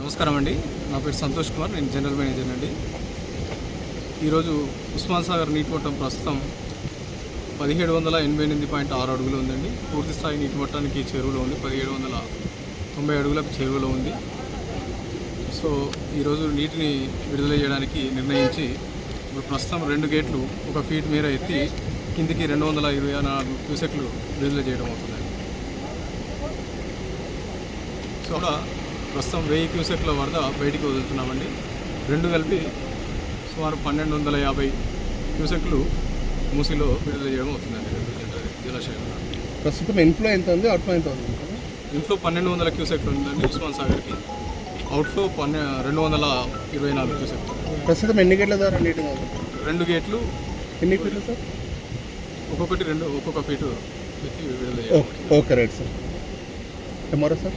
నమస్కారం అండి. నా పేరు సంతోష్ కుమార్. నేను జనరల్ మేనేజర్ అండి. ఈరోజు ఉస్మాన్ సాగర్ నీటి మట్టం ప్రస్తుతం పదిహేడు వందల ఎనభై ఎనిమిది పాయింట్ ఆరు అడుగులు ఉందండి. పూర్తి స్థాయి నీటి మట్టానికి చెరువులో ఉంది. పదిహేడు వందల తొంభై అడుగులకు చెరువులో ఉంది. సో ఈరోజు నీటిని విడుదల చేయడానికి నిర్ణయించి ఇప్పుడు ప్రస్తుతం రెండు గేట్లు ఒక ఫీట్ మేర ఎత్తి కిందికి రెండు వందల ఇరవై నాలుగు క్యూసెక్లు విడుదల చేయడం అవుతుందండి సో అక్కడ ప్రస్తుతం వెయ్యి క్యూసెక్ల వరద బయటికి వదులుతున్నామండి. రెండు కలిపి సుమారు పన్నెండు వందల యాభై క్యూసెక్లు మూసిలో విడుదల చేయడం అవుతుందండి. జలాశయంలో. ప్రస్తుతం ఇన్ఫ్లో ఎంత ఉంది? అవుట్ఫ్లో ఎంత ఉంది? ఇన్ఫ్లో పన్నెండు వందల క్యూసెక్లు ఉందండి ఉస్మాన్ సాగర్కి. అవుట్ఫ్లో పన్నె రెండు వందల ఇరవై నాలుగు క్యూసెక్లు ప్రస్తుతం ఎన్ని గంటల ద్వారా నీటి ఉంది? రెండు గేట్లు. ఎన్ని ఫీట్లు సార్? ఒక్కొక్కటి రెండు ఒక్కొక్క feet okay okay right sir. Tomorrow sir?